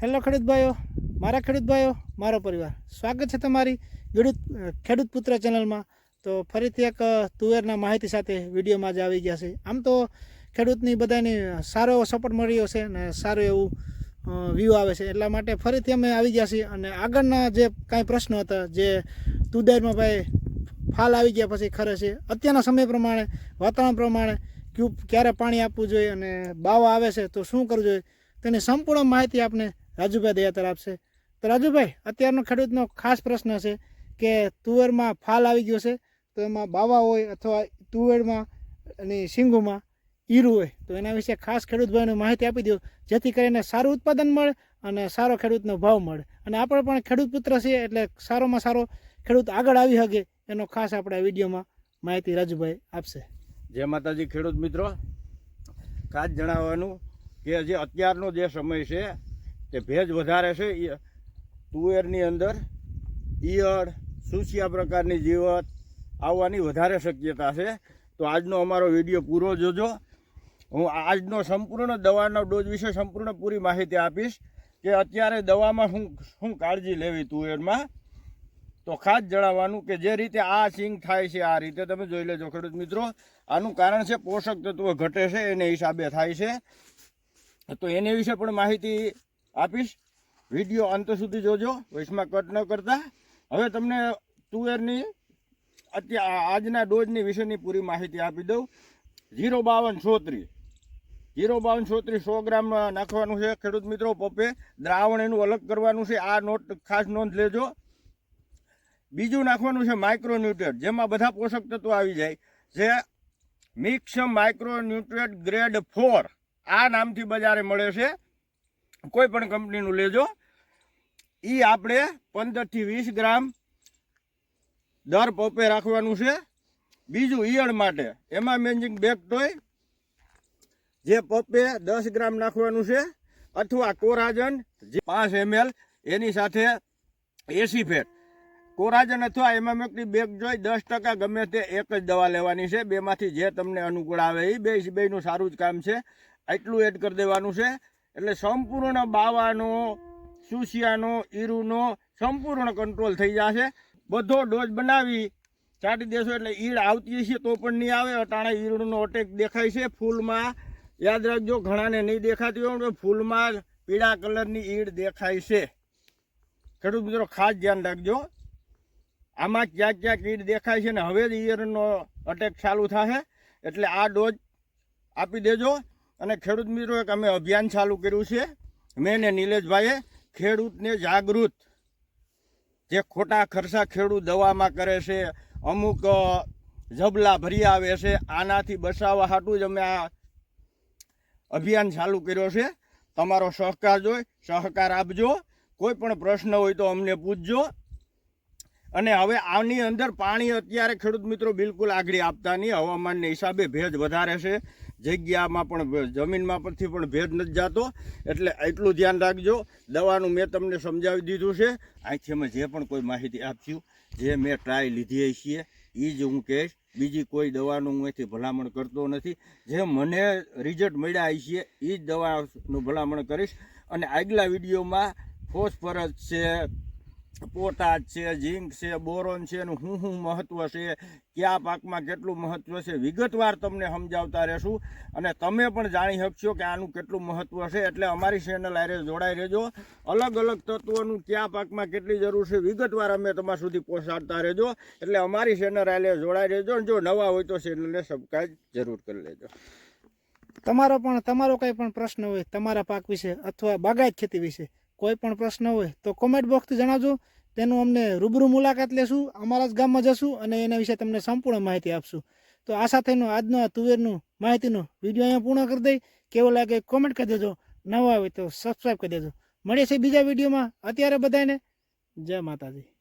Hello ખેડૂત ભાઈઓ, મારા ખેડૂત ભાઈઓ, મારો પરિવાર. સ્વાગત છે તમારી ખેડૂત ખેડૂત પુત્ર ચેનલમાં. તો ફરીથી એક તુવેરના માહિતી સાથે વિડીયોમાં જ આવી ગયા છે. આમ તો ખેડૂતની બધાની સારો એવો સપોર્ટ મળ્યો છે અને સારું એવું વ્યૂ આવે છે. એટલા માટે ફરીથી અમે આવી ગયા છીએ અને આગળના જે કાંઈ પ્રશ્નો હતા, જે તુદારમાં ભાઈ ફાલ આવી ગયા પછી ખરે છે, અત્યારના સમય પ્રમાણે, વાતાવરણ પ્રમાણે, ક્યુ, ક્યારે પાણી આપવું જોઈએ અને બાવા આવે છે તો શું કરવું જોઈએ, તેની સંપૂર્ણ માહિતી આપને રાજુભાઈ દયાતર આપશે તો રાજુભાઈ, અત્યારનો ખેડૂતનો ખાસ પ્રશ્ન છે કે તુવેરમાં ફાલ આવી ગયો છે, તો એમાં બાવા હોય અથવા તુવેરમાં અને સિંગોમાં ઈરું હોય, તો એના વિશે ખાસ ખેડૂતભાઈને માહિતી આપી દો, જેથી કરીને સારું ઉત્પાદન મળે અને સારો ખેડૂતનો ભાવ મળે. અને આપણે પણ ખેડૂત પુત્ર છીએ એટલે સારોમાં સારો ખેડૂત આગળ આવી શકે, એનો ખાસ આપણે વિડીયોમાં માહિતી રાજુભાઈ આપશે. જય માતાજી ખેડૂત મિત્રો. ખાસ જણાવવાનું કે જે અત્યારનો જે સમય છે તે ભેજ વધારે છે તુવેરની અંદર ઈયળ સુસિયા પ્રકારની જીવત આવવાની વધારે શક્યતા છે. તો આજનો અમારો વીડિયો પૂરો જોજો. હું આજનો સંપૂર્ણ દવાનો ડોઝ વિશે સંપૂર્ણ પૂરી માહિતી આપીશ કે અત્યારે દવામાં શું શું કાળજી લેવી તુવેરમાં? તો ખાસ જણાવવાનું કે જે રીતે આ સિંગ થાય છે, આ રીતે તમે જોઈ લેજો ખેડૂત મિત્રો. આનું કારણ છે, પોષક તત્વો ઘટે છે, એને હિસાબે થાય છે. તો એને વિશે પણ માહિતી આપીશ. વીડિયો અંત સુધી જોજો વચમાં કટ ન કરતા. હવે તમને તુવેરની અત્યારે આજના ડોઝની વિશેની પૂરી માહિતી આપી દઉં. ઝીરો બાવન છોત્રીસ જીરો બાવન છોત્રીસ સો ગ્રામ નાખવાનું છે. ખેડૂત મિત્રો પપ્પે દ્રાવણ એનું અલગ કરવાનું છે. આ નોટ ખાસ નોંધ લેજો. બીજું નાખવાનું છે માઇક્રોન્યુટ્રેટ. જેમાં બધા પોષક તત્વો આવી જાય. જે મિક્સ માઇક્રોન્યુટ્રેટ ગ્રેડ ફોર આ નામથી બજારે મળે છે. કોઈ પણ કંપનીનું લેજો. એ આપણે પંદરથી વીસ ગ્રામ દર પોપે રાખવાનું છે. બીજું ઈયળ માટે, એમાં મેન્જિંગ તોય જે પોપે દસ ગ્રામ નાખવાનું છે, અથવા કોરાજન જે પાંચ એમએલ, એની સાથે એસી ફેટ. કોરાજન અથવા એમામેકની બેગ જોઈ દસ ટકા ગમે તે એક જ દવા લેવાની છે. બેમાંથી જે તમને અનુકૂળ આવે એ બે બેનું સારું જ કામ છે. એટલું એડ કરી દેવાનું છે. એટલે સંપૂર્ણ બાવાનો સુસિયાનો ઈરુનો સંપૂર્ણ કંટ્રોલ થઈ જશે. બધો ડોઝ બનાવી ચાટી દેશો એટલે ઈડ આવતી હશે તો પણ નહીં આવે. અટાણે ઈડનો અટેક દેખાય છે ફૂલમાં. યાદ રાખજો, ઘણાને નહીં દેખાતી હોય તો ફૂલમાં પીળા કલરની ઈડ દેખાય છે. ખેડૂત મિત્રો, ખાસ ધ્યાન રાખજો. આમાં ક્યાંક ક્યાંક ઈડ દેખાય છે ને હવે જ ઈયરનો અટેક ચાલુ થશે એટલે આ ડોઝ આપી દેજો. અને ખેડૂત મિત્રો, એક અમે અભિયાન ચાલુ કર્યું છે. મેં ને નિલેશભાઈએ ખેડૂતને જાગૃત જે ખોટા ખર્ચા ખેડૂત દવામાં કરે છે, અમુક જબલા ભરી આવે છે, આનાથી બચાવવા હાટું જ અમે આ અભિયાન ચાલુ કર્યો છે. તમારો સહકાર જોઈ, સહકાર આપજો. કોઈ પણ પ્રશ્ન હોય તો અમને પૂછજો. અને હવે આની અંદર પાણી અત્યારે ખેડૂત મિત્રો બિલકુલ આગળ આપતા નહીં. હવામાનને હિસાબે ભેજ વધારે છે. જગ્યામાં પણ જમીનમાં પરથી પણ ભેદ નથી જતો. એટલે એટલું ધ્યાન રાખજો. દવાનું મેં તમને સમજાવી દીધું છે. અહીંથી અમે જે પણ કોઈ માહિતી આપશું, જે મેં ટ્રાય લીધી છીએ એ જ હું કહીશ. બીજી કોઈ દવાનું હું અહીંથી ભલામણ કરતો નથી. જે મને રિઝલ્ટ મળ્યા છે એ જ દવાનું ભલામણ કરીશ. અને આગલા વિડીયોમાં ફોસ્ફરસ છે પોટાશ છે, ઝીંક છે, બોરોન છે, એનું શું શું મહત્વ છે, કયા પાકમાં કેટલું મહત્વ છે, વિગતવાર તમને સમજાવતા રહેશું. અને તમે પણ જાણી શકશો કે આનું કેટલું મહત્વ છે, એટલે અમારી ચેનલ આરે જોડાઈ રહેજો. અલગ અલગ તત્વોનું કયા પાકમાં કેટલી જરૂર છે, વિગતવાર અમે તમારા સુધી પહોંચાડતા રહેજો. એટલે અમારી ચેનલ આરે જોડાઈ રહેજો. જો નવા હોય તો ચેનલને સબસ્ક્રાઈબ જરૂર કરી લેજો. તમારો પણ, તમારો કંઈ પણ પ્રશ્ન હોય તમારા પાક વિશે અથવા બાગાયત ખેતી વિશે કોઈ પણ પ્રશ્ન હોય તો કોમેન્ટ બોક્સથી જણાવજો. તેનું અમને રૂબરૂ મુલાકાત લેશું. અમારા જ ગામમાં જશું અને એના વિશે તમને સંપૂર્ણ માહિતી આપશું. તો આ સાથેનું આજનો આ તુવેરનું માહિતીનો વીડિયો અહીંયા પૂર્ણ કરી દઈ. કેવો લાગે કોમેન્ટ કરી દેજો. નવા આવે તો સબસ્ક્રાઈબ કરી દેજો. મળીએ છીએ બીજા વિડીયોમાં. અત્યારે બધાને જય માતાજી.